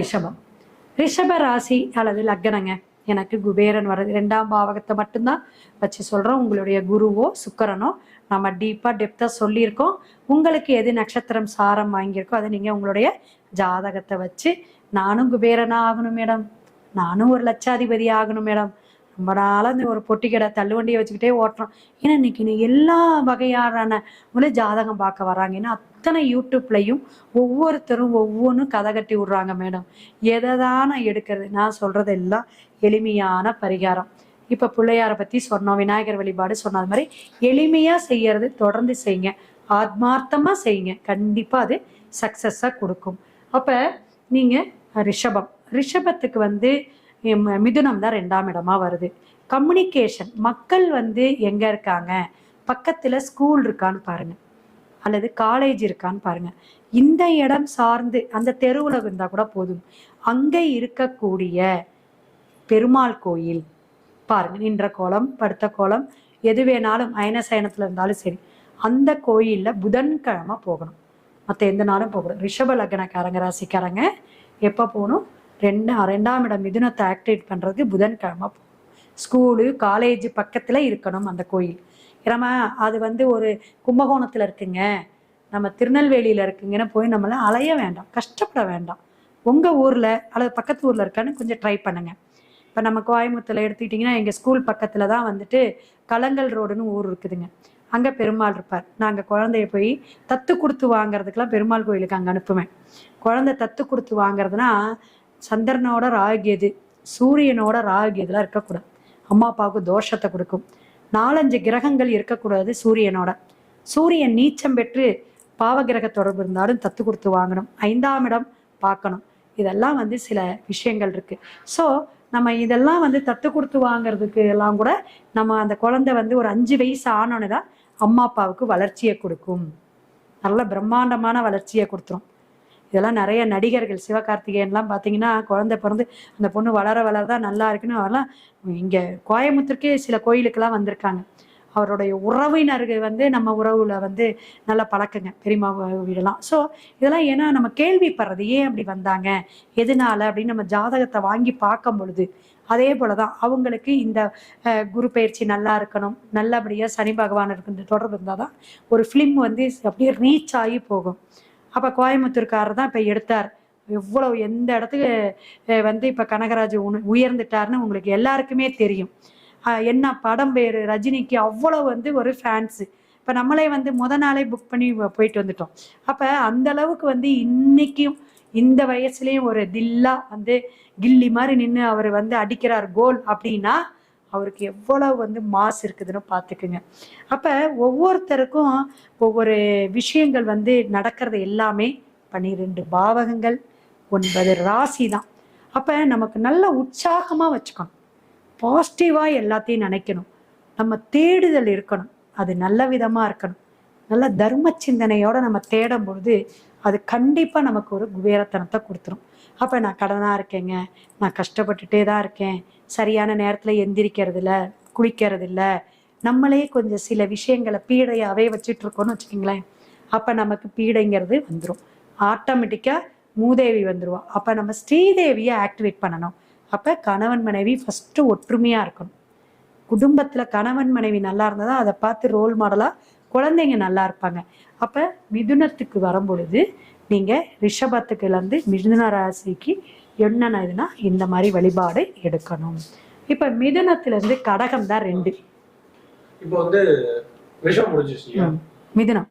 ரிஷபம். ரிஷப ராசி அல்லது லக்னங்க எனக்கு குபேரன் வர்றது ரெண்டாம் பாவகத்தை மட்டும்தான் வச்சு சொல்கிறோம் உங்களுடைய குருவோ சுக்கரனோ நம்ம டீப்பாக டெப்த்தாக சொல்லியிருக்கோம். உங்களுக்கு எது நட்சத்திரம் சாரம் வாங்கியிருக்கோ அதை நீங்கள் உங்களுடைய ஜாதகத்தை வச்சு நானும் குபேரனாக ஆகணும் மேடம். நானும் ஒரு லட்சாதிபதி ஆகணும் மேடம். ரொம்ப நாளாக இந்த ஒரு பொட்டி கடை தள்ளுவண்டியை வச்சுக்கிட்டே ஓட்டுறோம். ஏன்னா இன்னைக்கு நீ எல்லா வகையான ஜாதகம் பார்க்க வராங்க. ஏன்னா அத்தனை யூடியூப்லையும் ஒவ்வொருத்தரும் ஒவ்வொன்றும் கதை கட்டி விடுறாங்க மேடம். எதை தான் நான் எடுக்கிறது? நான் சொல்கிறது எல்லாம் எளிமையான பரிகாரம். இப்போ பிள்ளையாரை பற்றி சொன்னோம். விநாயகர் வழிபாடு சொன்னது மாதிரி எளிமையாக செய்யறது தொடர்ந்து செய்யுங்க. ஆத்மார்த்தமாக செய்யுங்க. கண்டிப்பாக அது சக்ஸஸாக கொடுக்கும். அப்போ நீங்கள் ரிஷபம். ரிஷபத்துக்கு வந்து மிதுனம் தான் ரெண்டாம் இடமா வருது. கம்யூனிகேஷன் மக்கள் வந்து எங்கே இருக்காங்க? பக்கத்தில் ஸ்கூல் இருக்கான்னு பாருங்க. அல்லது காலேஜ் இருக்கான்னு பாருங்க. இந்த இடம் சார்ந்து அந்த தெருவில் இருந்தால் கூட போதும். அங்கே இருக்கக்கூடிய பெருமாள் கோயில் பாருங்க நின்ற கோலம் படுத்த கோலம் எது வேணாலும் அயனசயனத்தில் இருந்தாலும் சரி அந்த கோயிலில் புதன்கிழமை போகணும். மற்ற எந்த நாளும் போகணும் ரிஷப லக்னக்காரங்க ராசிக்காரங்க எப்போ போகணும்? ரெண்டு ரெண்டாம் இடம் மிதுனத்தை ஆக்டிவேட் பண்ணுறதுக்கு புதன்கிழமை போகணும் ஸ்கூலு காலேஜ் பக்கத்தில் இருக்கணும் அந்த கோயில். நம்ம அது வந்து ஒரு கும்பகோணத்தில் இருக்குங்க. நம்ம திருநெல்வேலியில் இருக்குங்கன்னு போய் நம்மளை அலைய வேண்டாம். கஷ்டப்பட வேண்டாம். உங்கள் ஊரில் அல்லது பக்கத்து ஊரில் இருக்கான்னு கொஞ்சம் ட்ரை பண்ணுங்க. இப்போ நம்ம கோயம்புத்தூரில் எடுத்துக்கிட்டிங்கன்னா எங்கள் ஸ்கூல் பக்கத்தில் தான் வந்துட்டு கலங்கல் ரோடுன்னு ஊர் இருக்குதுங்க. அங்கே பெருமாள் இருப்பார். நாங்கள் குழந்தைய போய் தத்து கொடுத்து வாங்குறதுக்கெலாம் பெருமாள் கோயிலுக்கு அங்கே அனுப்புவேன். குழந்தை தத்து கொடுத்து வாங்குறதுனா சந்திரனோட ராகியது சூரியனோட ராகியதுலாம் இருக்கக்கூடாது. அம்மா அப்பாவுக்கு தோஷத்தை கொடுக்கும். நாலஞ்சு கிரகங்கள் இருக்கக்கூடாது சூரியனோட. சூரியன் நீச்சம் பெற்று பாவகிரக தொடர்பு இருந்தாலும் தத்து கொடுத்து வாங்கணும். ஐந்தாம் இடம் பார்க்கணும். இதெல்லாம் வந்து சில விஷயங்கள் இருக்கு. ஸோ நம்ம இதெல்லாம் வந்து தத்து கொடுத்து வாங்குறதுக்கு எல்லாம் கூட நம்ம அந்த குழந்தை வந்து ஒரு அஞ்சு வயசு ஆனோன்னு தான் அம்மா அப்பாவுக்கு வளர்ச்சியை கொடுக்கும். நல்ல பிரம்மாண்டமான வளர்ச்சியை கொடுத்துரும். இதெல்லாம் நிறைய நடிகர்கள் சிவகார்த்திகேயன்லாம் பார்த்தீங்கன்னா குழந்தை பிறந்து அந்த பொண்ணு வளர வளர தான் நல்லா இருக்குன்னு அவெல்லாம் இங்கே கோயம்புத்தூருக்கே சில கோயிலுக்கெல்லாம் வந்திருக்காங்க. அவருடைய உறவினர்கள் வந்து நம்ம உறவுல வந்து நல்ல பழக்கங்க பெரியம்மா வீடெல்லாம். ஸோ இதெல்லாம் ஏன்னா நம்ம கேள்விப்படுறது ஏன் அப்படி வந்தாங்க? எதனால? அப்படின்னு நம்ம ஜாதகத்தை வாங்கி பார்க்கும் பொழுது அதே போல தான் அவங்களுக்கு இந்த குரு பயிற்சி நல்லா இருக்கணும் நல்லபடியாக சனி பகவான் இருக்கு தொடர்பு இருந்தால் தான் ஒரு ஃபிலிம் வந்து அப்படியே ரீச் ஆகி போகும். அப்போ கோயம்புத்தூர்காரர் தான் இப்போ எடுத்தார். எவ்வளவு எந்த இடத்துக்கு வந்து இப்போ கனகராஜ் உயர்ந்துட்டார்னு உங்களுக்கு எல்லாருக்குமே தெரியும். என்ன படம் பேர் ரஜினிக்கு அவ்வளோ வந்து ஒரு ஃபேன்ஸு இப்போ நம்மளே வந்து முத நாளே புக் பண்ணி போயிட்டு வந்துட்டோம். அப்போ அந்த அளவுக்கு வந்து இன்னைக்கும் இந்த வயசுலேயும் ஒரு தில்லா வந்து கில்லி மாதிரி நின்று அவர் வந்து அடிக்கிறார் கோல் அப்படின்னா அவருக்கு எவ்வளவு வந்து மாஸ் இருக்குதுன்னு பார்த்துக்குங்க. அப்போ ஒவ்வொருத்தருக்கும் ஒவ்வொரு விஷயங்கள் வந்து நடக்கிறது எல்லாமே பன்னிரெண்டு பாவகங்கள் ஒன்பது ராசி தான் அப்போ நமக்கு நல்ல உற்சாகமாக வச்சுக்கணும். பாசிட்டிவாக எல்லாத்தையும் நினைக்கணும். நம்ம தேடுதல் இருக்கணும். அது நல்ல விதமாக இருக்கணும். நல்ல தர்ம சிந்தனையோட நம்ம தேடும் பொழுது அது கண்டிப்பாக நமக்கு ஒரு குபேரத்தனத்தை கொடுத்துரும். அப்போ நான் கடனாக இருக்கேங்க. நான் கஷ்டப்பட்டுட்டே தான் இருக்கேன். சரியான நேரத்தில் எந்திரிக்கிறது இல்ல குளிக்கிறது இல்ல நம்மளே கொஞ்சம் சில விஷயங்களை பீடையாகவே வச்சுட்டு இருக்கோம்னு வச்சுக்கோங்களேன். அப்போ நமக்கு பீடைங்கிறது வந்துடும் ஆட்டோமேட்டிக்காக மூதேவி வந்துடுவோம் அப்போ நம்ம ஸ்ரீதேவியை ஆக்டிவேட் பண்ணணும். அப்போ கணவன் மனைவி ஃபஸ்ட்டு ஒற்றுமையாக இருக்கணும். குடும்பத்தில் கணவன் மனைவி நல்லா இருந்தால் அதை பார்த்து ரோல் மாடலாக குழந்தைங்க நல்லா இருப்பாங்க. அப்போ மிதுனத்துக்கு வரும்பொழுது நீங்கள் ரிஷபத்துக்குலேருந்து மிதுன ராசிக்கு என்னென்ன இதுனா இந்த மாதிரி வழிபாடு எடுக்கணும். இப்போ மிதுனத்துலேருந்து கடகம் தான் ரெண்டு. இப்போ வந்து விஷம் முடிஞ்சிச்சு ம், மிதுனம்.